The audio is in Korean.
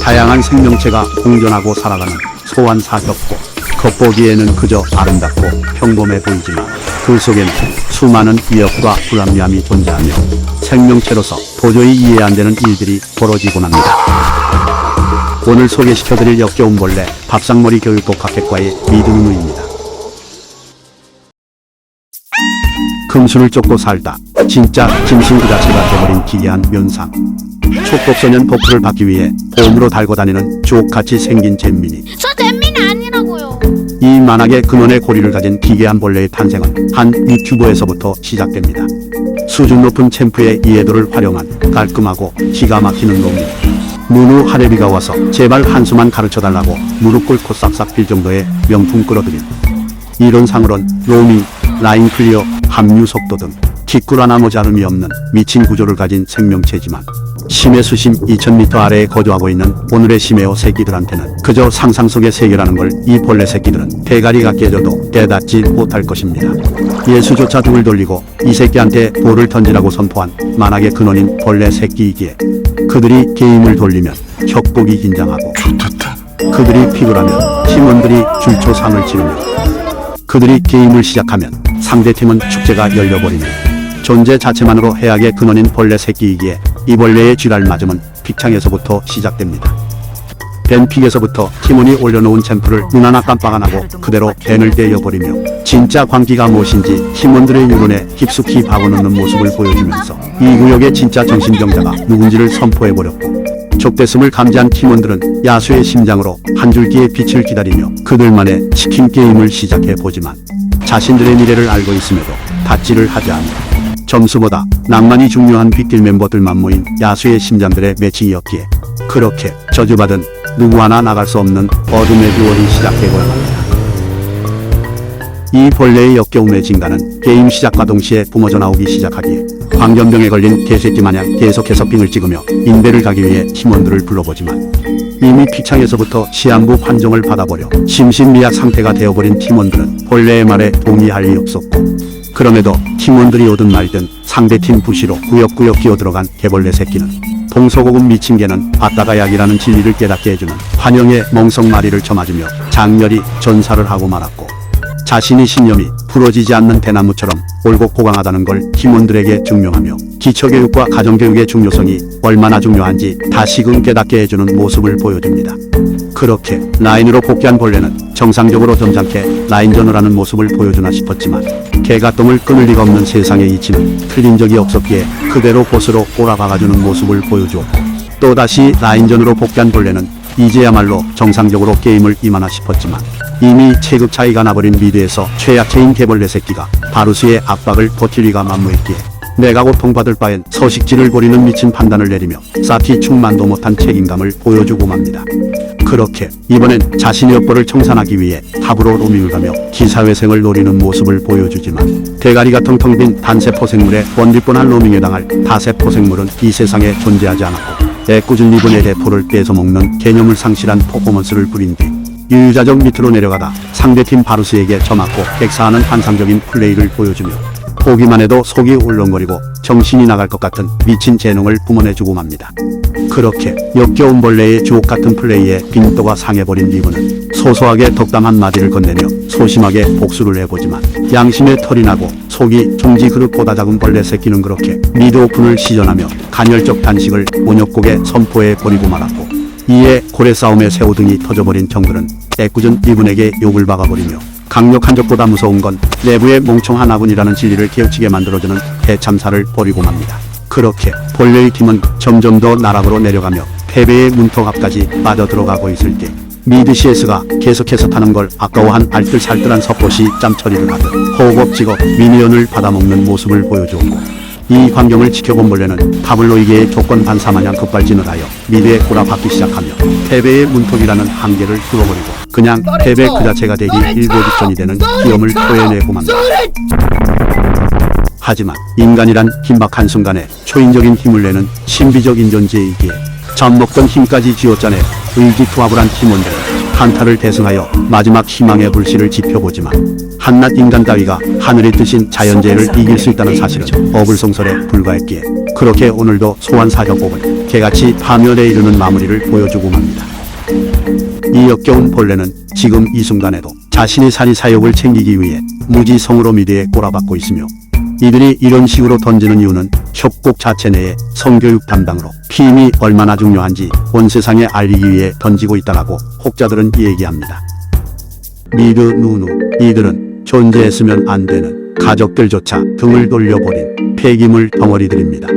다양한 생명체가 공존하고 살아가는 소환 사격고 겉보기에는 그저 아름답고 평범해 보이지만 그 속에는 수많은 위협과 불합리함이 존재하며 생명체로서 도저히 이해 안 되는 일들이 벌어지곤 합니다. 오늘 소개시켜드릴 역겨운 벌레 밥상머리 교육복합학과의 미드누누입니다. 금수를 쫓고 살다 진짜 짐승 그 자체가 돼버린 기이한 면상 촉법소년 버프를 받기 위해 봄으로 달고 다니는 주옥같이 생긴 잼민이 저 잼민이 아니라고요. 이 만악의 근원의 고리를 가진 기괴한 벌레의 탄생은 한 유튜버에서부터 시작됩니다. 수준 높은 챔프의 이해도를 활용한 깔끔하고 기가 막히는 놈이 누누 하레비가 와서 제발 한수만 가르쳐달라고 무릎 꿇고 싹싹 빌 정도의 명품 끌어들인 이론상으론 로밍, 라인 클리어, 합류 속도 등 기꾸라나 모자름이 없는 미친 구조를 가진 생명체지만 심해 수심 2000m 아래에 거주하고 있는 오늘의 심해어 새끼들한테는 그저 상상 속의 세계라는 걸 이 벌레 새끼들은 대가리가 깨져도 깨닫지 못할 것입니다. 예수조차 등을 돌리고 이 새끼한테 돌을 던지라고 선포한 만악의 근원인 벌레 새끼이기에 그들이 게임을 돌리면 혁복이 긴장하고 그들이 피곤하면 팀원들이 줄초상을 치르며 그들이 게임을 시작하면 상대팀은 축제가 열려버리는 존재 자체만으로 해악의 근원인 벌레 새끼이기에 이 벌레의 쥐랄 맞음은 픽창에서부터 시작됩니다. 벤픽에서부터 팀원이 올려놓은 챔프를 눈 하나 깜빡 안 하고 그대로 벤을 떼어버리며 진짜 광기가 무엇인지 팀원들의 유론에 깊숙이 박아놓는 모습을 보여주면서 이 구역의 진짜 정신병자가 누군지를 선포해버렸고 족됐음을 감지한 팀원들은 야수의 심장으로 한 줄기의 빛을 기다리며 그들만의 치킨 게임을 시작해 보지만 자신들의 미래를 알고 있음에도 닫지를 하지 않아 점수보다 낭만이 중요한 빅딜 멤버들만 모인 야수의 심장들의 매칭이었기에 그렇게 저주받은 누구 하나 나갈 수 없는 어둠의 듀얼이 시작되고야 합니다. 이 벌레의 역겨움의 진가는 게임 시작과 동시에 뿜어져 나오기 시작하기에 광견병에 걸린 개새끼 마냥 계속해서 빙을 찍으며 인베를 가기 위해 팀원들을 불러보지만 이미 피창에서부터 시한부 판정을 받아버려 심신미약 상태가 되어버린 팀원들은 벌레의 말에 동의할 리 없었고 그럼에도 팀원들이 오든 말든 상대팀 부시로 구역구역 기어들어간 개벌레 새끼는 동서고금 미친 개는 바다가 약이라는 진리를 깨닫게 해주는 환영의 멍석마리를 쳐맞으며 장렬히 전사를 하고 말았고 자신이 신념이 부러지지 않는 대나무처럼 올곧고강하다는 걸 팀원들에게 증명하며 기초교육과 가정교육의 중요성이 얼마나 중요한지 다시금 깨닫게 해주는 모습을 보여줍니다. 그렇게 라인으로 복귀한 벌레는 정상적으로 점잖게 라인전을 하는 모습을 보여주나 싶었지만 개가 똥을 끊을 리가 없는 세상의 이치는 틀린 적이 없었기에 그대로 보스로 꼬라박아주는 모습을 보여주었고 또다시 라인전으로 복귀한 벌레는 이제야말로 정상적으로 게임을 임하나 싶었지만 이미 체급 차이가 나버린 미드에서 최약체인 개벌레 새끼가 바루스의 압박을 버틸 리가 만무했기에 내가 고통받을 바엔 서식지를 버리는 미친 판단을 내리며 사티 충만도 못한 책임감을 보여주고 맙니다. 그렇게 이번엔 자신의 업보를 청산하기 위해 탑으로 로밍을 가며 기사회생을 노리는 모습을 보여주지만 대가리가 텅텅 빈 단세포 생물에 원딜뻔한 로밍에 당할 다세포 생물은 이 세상에 존재하지 않았고 애꿎은 리본의 대포를 뺏어먹는 개념을 상실한 퍼포먼스를 부린 뒤 유유자적 밑으로 내려가다 상대팀 바루스에게 저맞고 객사하는 환상적인 플레이를 보여주며 보기만 해도 속이 울렁거리고 정신이 나갈 것 같은 미친 재능을 뿜어내주고 맙니다. 그렇게 역겨운 벌레의 주옥 같은 플레이에 빈도가 상해버린 리브는 소소하게 덕담 한마디를 건네며 소심하게 복수를 해보지만 양심에 털이 나고 속이 종지 그릇보다 작은 벌레 새끼는 그렇게 미드 오픈을 시전하며 간헐적 단식을 온역곡에 선포해 버리고 말았고 이에 고래 싸움에 새우등이 터져버린 정글은 애꿎은 리븐에게 욕을 박아버리며 강력한 적보다 무서운 건 내부의 멍청한 아군이라는 진리를 깨우치게 만들어주는 대참사를 벌이고 맙니다. 그렇게 본래의 팀은 점점 더 나락으로 내려가며 패배의 문턱 앞까지 빠져들어가고 있을 때 미드 CS가 계속해서 타는 걸 아까워한 알뜰살뜰한 섭봇이 짬처리를 하듯 허겁지겁 미니언을 받아먹는 모습을 보여주었고 이 광경을 지켜본 벌레는 타블로이계의 조건 반사마냥 급발진을 하여 미드에 꼬라박기 시작하며 패배의 문턱이라는 한계를 뚫어버리고 그냥 패배 그 자체가 되기 일보 직전이 되는 기염을 토해내고 맙니다. 하지만 인간이란 긴박한 순간에 초인적인 힘을 내는 신비적인 존재이기에 젖먹던 힘까지 쥐어짜내 의기투합을 한 팀원들은 한타를 대승하여 마지막 희망의 불씨를 지펴보지만 한낱 인간 따위가 하늘의 뜻인 자연재해를 이길 수 있다는 사실은 어불성설에 불과했기에 그렇게 오늘도 소환 사격복은 개같이 파멸에 이르는 마무리를 보여주고 맙니다. 이 역겨운 벌레는 지금 이 순간에도 자신의 사리 사욕을 챙기기 위해 무지성으로 미래에 꼬라박고 있으며 이들이 이런 식으로 던지는 이유는 협곡 자체 내의 성교육 담당으로 힘이 얼마나 중요한지 온 세상에 알리기 위해 던지고 있다라고 혹자들은 얘기합니다. 미르 누누 이들은 존재했으면 안 되는 가족들조차 등을 돌려버린 폐기물 덩어리들입니다.